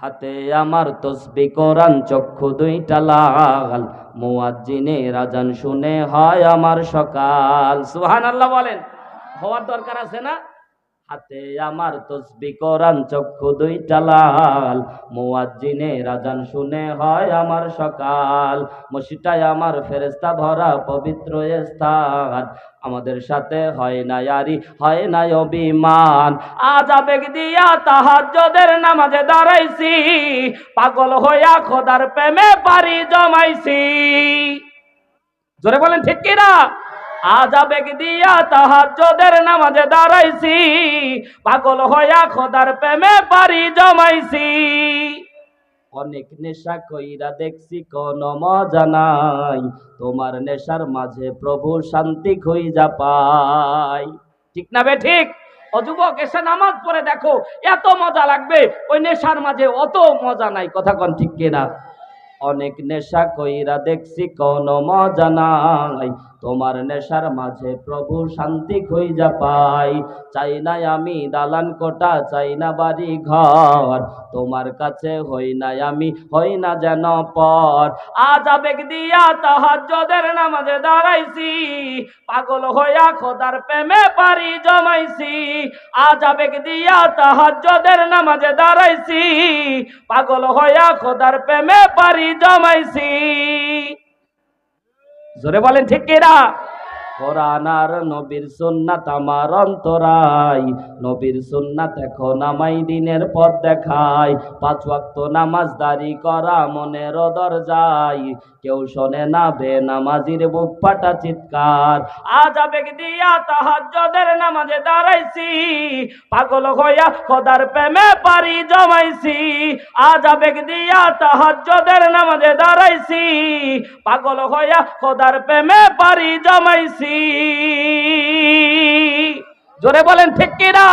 হাতে আমার তসবি কোরআন, চক্ষু দুইটা লাল। মুয়াজ্জিনে রাজান শুনে হয় আমার সকাল। সুহান আল্লাহ বলেন। হওয়ার দরকার আছে না? হাতে আমার তসবি কোরআন চক্ষু দুইটা লাল। মুয়াজ্জিনে রাজান শুনে হয় আমার সকাল। মসজিদটায় আমার ফেরেস্তা ভরা পবিত্র স্থান। আমাদের সাথে হয় না ইয়ারি হয় না অভিমান। আজ আবেগ দিয়া তাহাজ্জদের নামাজে দাঁড়াইছি। পাগল হইয়া খোদার প্রেমে পারি জমাইছি। জোরে বলেন ঠিক কিনা? আজ আবেগ দিয়া তাহাজ্জদের নামাজে দাঁড়াইছি। পাগল হইয়া খোদার প্রেমে পারি জমাইছি। অনেক নেশা কইরা দেখছি, কোন মজা নাই। তোমার নেশার মাঝে প্রভু শান্তি খুঁজা পাই। ঠিক না বে, ঠিক? ও যুবক, এসে নামাজ পড়ে দেখো, এত মজা লাগবে। ওই নেশার মাঝে অত মজা নাই। কথা কন ঠিক কিনা? অনেক নেশা কইরা দেখছি কোন মজা নাই। তোমার নেশার মাঝে প্রভু শান্তি খুঁজা পাই। চাই না আমি দালান কোটা চাই না বাড়ি ঘর তোমার কাছে হই না আমি, হই না যেন পর। আজ আবেগ দিয়া তাহাজ্জদের নামাজে দাঁড়াইছি। পাগল হইয়া খোদার প্রেমে পারি জমাইছি। আজ আবেগ দিয়া তাহাজ্জদের নামাজে দাঁড়াইছি। পাগল হইয়া খোদার প্রেমে পারি জমাইছি। জোরে বলেন ঠিক কিনা? কোরআন নবীর সুন্নাত আমার অন্তরাই নবীর সুন্নাত এখন আমাই দিনের পথ দেখায়। পাঁচ ওয়াক্ত নামাজ দাঁড়ি করা মনের দরজাই কেউ শোনে না বে নামাজির বুক ফাটা চিৎকার। আজ আবেগ দিয়া তাহাজ্জদের নামাজে দাঁড়াইছি। পাগল হইয়া খোদার প্রেমে পারি জমাইছি। আজ আবেগ দিয়া তাহাজ্জদের নামাজে দাঁড়াইছি। পাগল হইয়া খোদার প্রেমে পারি জমাইছি। জোরে বলেন ঠিক কিনা?